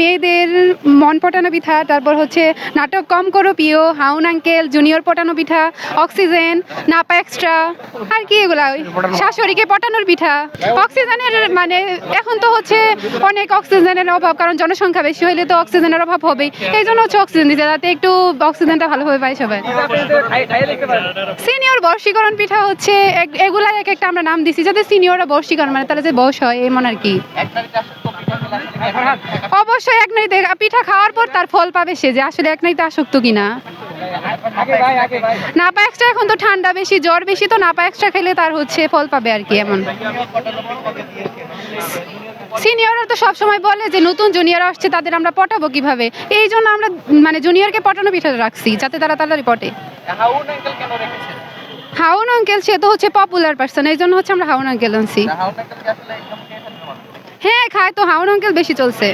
মেয়েদের মন পটানো পিঠা তারপর হচ্ছে নাটক কম করো প্রিয় হাউন আঙ্কেল জুনিয়র পটানো পিঠা অক্সিজেন নাপা এক্সট্রা আর কি এগুলা ওই শাশুড়িকে পটানোর পিঠা। অক্সিজেনের মানে এখন তো হচ্ছে অনেক অক্সিজেনের অভাব কারণ জনসংখ্যা বেশি হইলে তো অক্সিজেনের অভাব হবে এই জন্য হচ্ছে অক্সিজেন দিতে যাতে একটু অক্সিজেনটা ভালোভাবে পাই সবাই। সিনিয়র বর্ষীকরণ পিঠা হচ্ছে এগুলার এক একটা আমরা নাম দিছি যাতে সিনিয়ররা বর্ষীকরণ মানে তারা যে বয়স হয় এমন আর কি। অবশ্যই এক নাইতে পিঠা খাওয়ার পর তার ফল পাবে সে যে আসলে এক নাইতে আসক্ত কিনা। নাপা এক্সট্রা এখন তো ঠান্ডা বেশি জ্বর বেশি তো নাপা এক্সট্রা খেলে তার হচ্ছে ফল পাবে আর কি এমন। সিনিয়ররা তো সবসময় বলে যে নতুন জুনিয়র আসছে তাদের আমরা পটাবো কীভাবে? এই জন্য আমরা মানে জুনিয়রকে পটানো পিঠা রাখছি যাতে তারা তাড়াতাড়ি পটে। আঙ্কেল হাউন আঙ্কেল সে তো হচ্ছে পপুলার পার্সন এই জন্য হচ্ছে আমরা হাউন আঙ্কেল আনছি হাউন আঙ্কেলকে আসলে একদম খেয়ে ফেলতে পারবে হ্যাঁ খায় তো হাউন আঙ্কেল বেশি চলছে।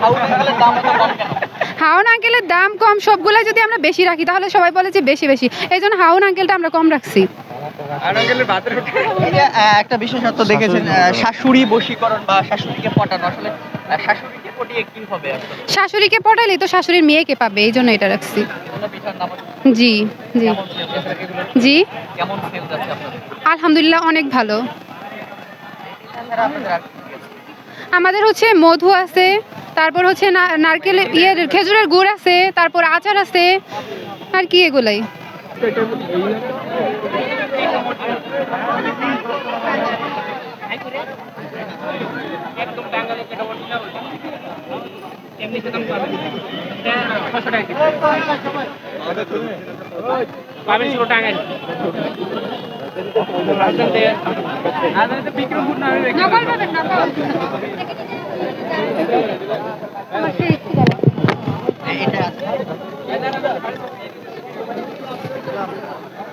হাউন আঙ্কেলের দাম কম কেন হাউন আঙ্কেলের দাম কম সবগুলো যদি আমরা বেশি রাখি তাহলে সবাই বলে যে বেশি বেশি। এই জন্য হাউন আঙ্কেলটা আমরা কম রাখছি। একটা বিশেষত্ব দেখেছেন শাশুড়ি বশীকরণ বা শাশুড়িকে পটানো আসলে শাশুড়িকে পটিয়ে কি হবে শাশুড়িকে পটাইলে তো শাশুড়ির মেয়েকে পাবে এই জন্য এটা রাখছি। জি জি। জি? আলহামদুলিল্লাহ অনেক ভালো। আমাদের হচ্ছে মধু আছে, তারপর হচ্ছে নারকেল ইয়ের খেজুরের গুড় আছে, তারপর আচার আছে, আর কি এগুলাই। পাবেন ষোলো টাকায় বিক্রমপুর না